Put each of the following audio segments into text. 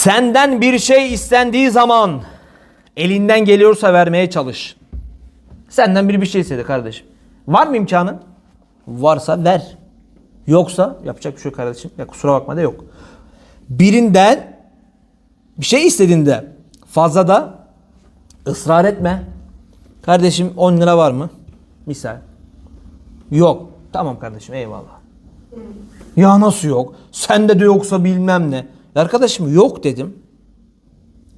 Senden bir şey istendiği zaman elinden geliyorsa vermeye çalış. Senden biri bir şey istedi kardeşim. Var mı imkanın? Varsa ver. Yoksa yapacak bir şey kardeşim. Ya kusura bakma da yok. Birinden bir şey istediğinde fazla da ısrar etme. Kardeşim 10 lira var mı? Misal. Yok. Tamam kardeşim eyvallah. Ya nasıl yok? Sende de yoksa bilmem ne. Arkadaşım yok dedim.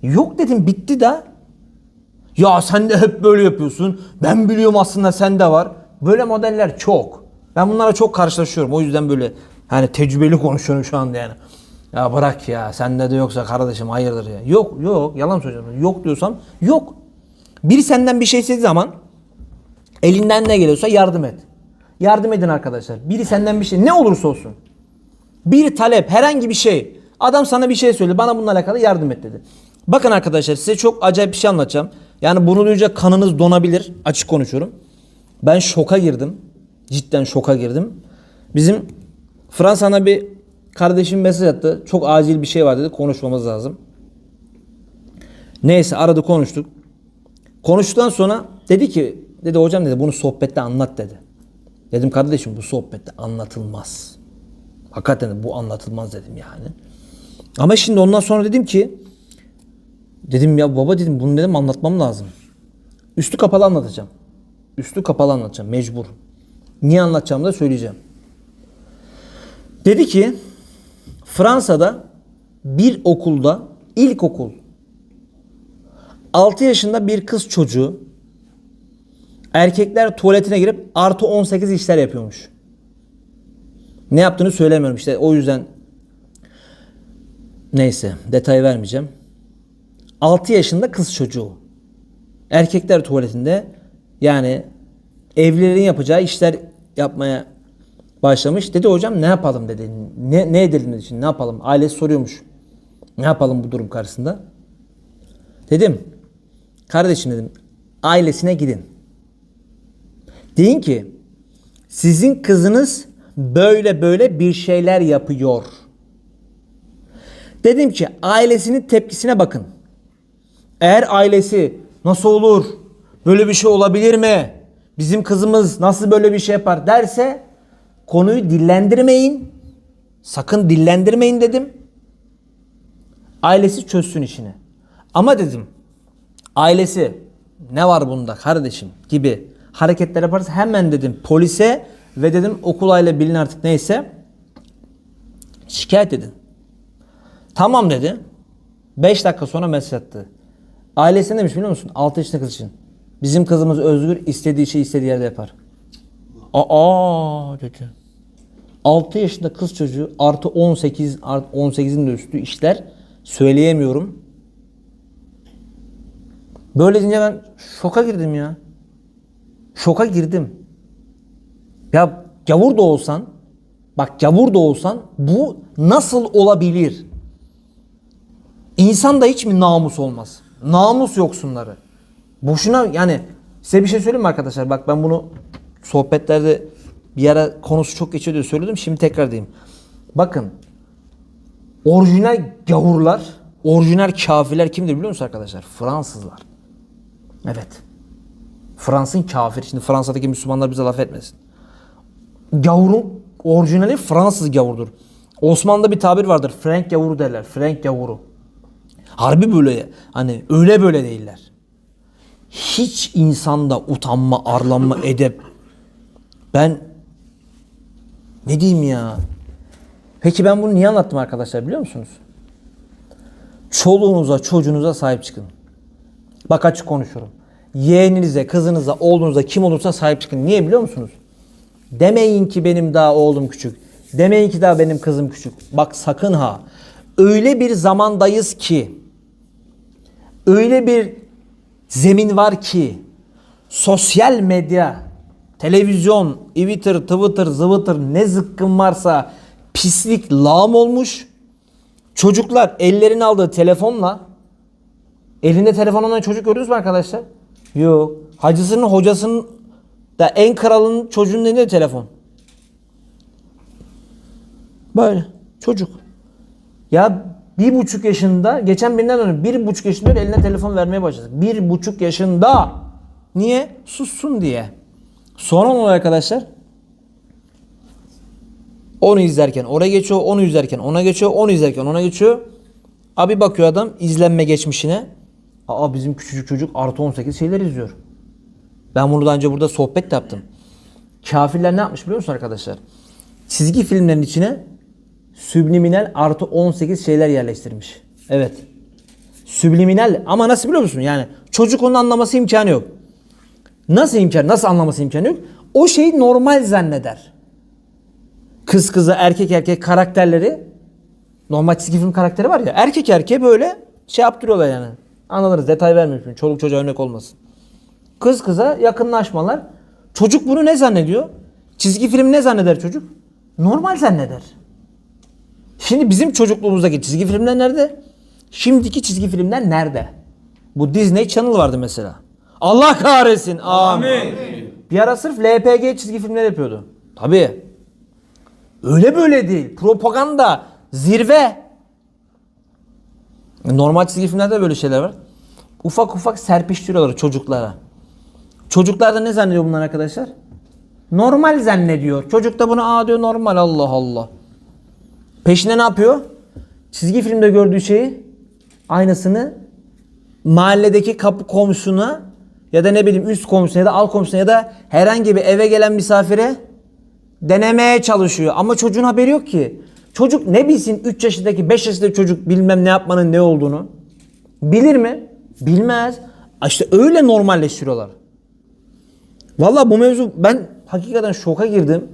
Yok dedim bitti de. Ya sen de hep böyle yapıyorsun. Ben biliyorum aslında sende var. Böyle modeller çok. Ben bunlara çok karşılaşıyorum. O yüzden böyle hani tecrübeli konuşuyorum şu anda yani. Ya bırak ya sende de yoksa kardeşim hayırdır ya. Yok yok yalan söylüyorum. Yok diyorsam yok. Biri senden bir şey istediği zaman elinden ne geliyorsa yardım et. Yardım edin arkadaşlar. Biri senden bir şey ne olursa olsun. Bir talep herhangi bir şey. Adam sana bir şey söyledi. Bana bununla alakalı yardım et dedi. Bakın arkadaşlar size çok acayip bir şey anlatacağım. Yani bunu duyunca kanınız donabilir. Açık konuşuyorum. Ben şoka girdim. Cidden şoka girdim. Bizim Fransa'na bir kardeşim mesaj attı. Çok acil bir şey var dedi. Konuşmamız lazım. Neyse aradı konuştuk. Konuştuktan sonra dedi ki dedi hocam dedi bunu sohbette anlat dedi. Dedim kardeşim bu sohbette anlatılmaz. Hakikaten bu anlatılmaz dedim yani. Ama şimdi ondan sonra dedim ki dedim ya baba dedim bunu dedim anlatmam lazım. Üstü kapalı anlatacağım. Üstü kapalı anlatacağım mecbur. Niye anlatacağımı da söyleyeceğim. Dedi ki Fransa'da bir okulda ilkokul 6 yaşında bir kız çocuğu erkekler tuvaletine girip artı 18 işler yapıyormuş. Ne yaptığını söylemiyorum işte o yüzden neyse detay vermeyeceğim. 6 yaşında kız çocuğu. Erkekler tuvaletinde yani evlilerin yapacağı işler yapmaya başlamış. Dedi hocam ne yapalım dedi. Ne, ne edelim dedi ne yapalım. Ailesi soruyormuş. Ne yapalım bu durum karşısında. Dedim kardeşim dedim ailesine gidin. Deyin ki sizin kızınız böyle böyle bir şeyler yapıyor. Dedim ki ailesinin tepkisine bakın. Eğer ailesi nasıl olur? Böyle bir şey olabilir mi? Bizim kızımız nasıl böyle bir şey yapar derse konuyu dillendirmeyin. Sakın dillendirmeyin dedim. Ailesi çözsün işini. Ama dedim ailesi ne var bunda kardeşim gibi hareketler yaparsa hemen dedim polise ve dedim okul aile bilin artık neyse şikayet edin. Tamam dedi. 5 dakika sonra mesaj attı. Ailesine demiş biliyor musun? 6 yaşında kız için. Bizim kızımız özgür istediği şeyi istediği yerde yapar. Aa dedi. 6 yaşında kız çocuğu artı 18 artı 18'in de üstü işler söyleyemiyorum. Böyle deyince ben şoka girdim ya. Şoka girdim. Ya gavur da olsan, bak gavur da olsan bu nasıl olabilir? İnsanda hiç mi namus olmaz? Namus yoksunları. Boşuna yani size bir şey söyleyeyim mi arkadaşlar? Bak ben bunu sohbetlerde bir ara konusu çok geçiyor diye söyledim. Şimdi tekrar diyeyim. Bakın orijinal gavurlar, orijinal kafirler kimdir biliyor musunuz arkadaşlar? Fransızlar. Evet. Fransın kafir. Şimdi Fransa'daki Müslümanlar bize laf etmesin. Gavurun orijinali Fransız gavurdur. Osmanlı'da bir tabir vardır. Frank gavuru derler. Frank gavuru. Harbi böyle hani öyle böyle değiller. Hiç insanda utanma, arlanma, edep. Ben ne diyeyim ya? Peki ben bunu niye anlattım arkadaşlar biliyor musunuz? Çoluğunuza, çocuğunuza sahip çıkın. Bak açık konuşuyorum. Yeğeninize, kızınıza, oğlunuza kim olursa sahip çıkın. Niye biliyor musunuz? Demeyin ki benim daha oğlum küçük. Demeyin ki daha benim kızım küçük. Bak sakın ha. Öyle bir zamandayız ki öyle bir zemin var ki sosyal medya, televizyon, Twitter, Twitter, zıvıtır ne zıkkın varsa pislik lağım olmuş. Çocuklar ellerini aldığı telefonla elinde telefon olan çocuk gördünüz mü arkadaşlar? Yok. Hacısının hocasının da en kralının çocuğunun elinde telefon. Böyle çocuk. Ya bir buçuk yaşında geçen birinden önce bir buçuk yaşında eline telefon vermeye başladı. Bir buçuk yaşında. Niye? Sussun diye. Ne oluyor arkadaşlar? Onu izlerken oraya geçiyor, onu izlerken ona geçiyor, onu izlerken ona geçiyor. Abi bakıyor adam izlenme geçmişine. Aa bizim küçücük çocuk artı 18 şeyler izliyor. Ben bunu daha önce burada sohbet de yaptım. Kafirler ne yapmış biliyor musun arkadaşlar? Çizgi filmlerin içine subliminal artı 18 şeyler yerleştirmiş. Evet. Subliminal ama nasıl biliyor musun? Yani çocuk onu anlaması imkanı yok. Nasıl imkan? Nasıl anlaması imkanı yok? O şeyi normal zanneder. Kız kıza erkek erkek karakterleri normal çizgi film karakteri var ya erkek erkeğe böyle şey yaptırıyorlar yani. Anladınız detay vermiyorum. Çoluk çocuğa örnek olmasın. Kız kıza yakınlaşmalar. Çocuk bunu ne zannediyor? Çizgi film ne zanneder çocuk? Normal zanneder. Şimdi bizim çocukluğumuzdaki çizgi filmler nerede? Şimdiki çizgi filmler nerede? Bu Disney Channel vardı mesela. Allah kahretsin. Amin. Bir ara sırf LPG çizgi filmler yapıyordu. Tabii. Öyle böyle değil. Propaganda zirve. Normal çizgi filmlerde böyle şeyler var. Ufak ufak serpiştiriyorlar çocuklara. Çocuklar da ne zannediyor bunlar arkadaşlar? Normal zannediyor. Çocuk da bunu aa diyor normal Allah Allah. Peşine ne yapıyor? Çizgi filmde gördüğü şeyi aynısını mahalledeki kapı komşusuna ya da ne bileyim üst komşusuna ya da alt komşusuna ya da herhangi bir eve gelen misafire denemeye çalışıyor. Ama çocuğun haberi yok ki. Çocuk ne bilsin 3 yaşındaki 5 yaşındaki çocuk bilmem ne yapmanın ne olduğunu. Bilir mi? Bilmez. İşte öyle normalleştiriyorlar. Vallahi bu mevzu ben hakikaten şoka girdim.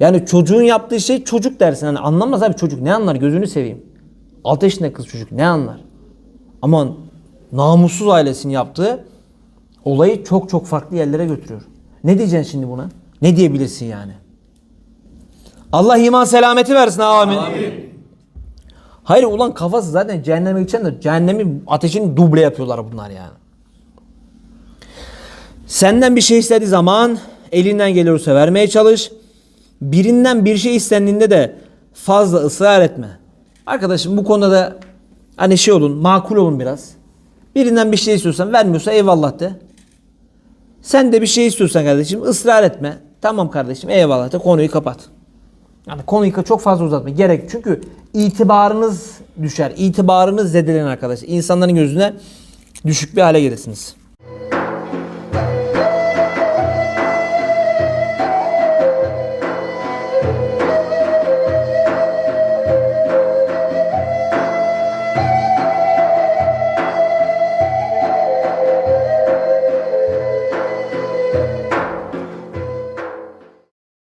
Yani çocuğun yaptığı şey çocuk dersin. Hani anlamaz abi çocuk ne anlar gözünü seveyim. 6 yaşında kız çocuk ne anlar? Aman namussuz ailesinin yaptığı olayı çok çok farklı yerlere götürüyor. Ne diyeceksin şimdi buna? Ne diyebilirsin yani? Allah iman selameti versin amin. Hayır ulan kafası zaten cehenneme gideceksin de cehennemin ateşini duble yapıyorlar bunlar yani. Senden bir şey istediği zaman elinden geliyorsa vermeye çalış. Birinden bir şey istendiğinde de fazla ısrar etme. Arkadaşım bu konuda da hani şey olun, makul olun biraz. Birinden bir şey istiyorsan vermiyorsa eyvallah de. Sen de bir şey istiyorsan kardeşim ısrar etme. Tamam kardeşim eyvallah de konuyu kapat. Yani konuyu çok fazla uzatma. Gerek çünkü itibarınız düşer. İtibarınız zedelenir arkadaşlar. İnsanların gözüne düşük bir hale gelirsiniz.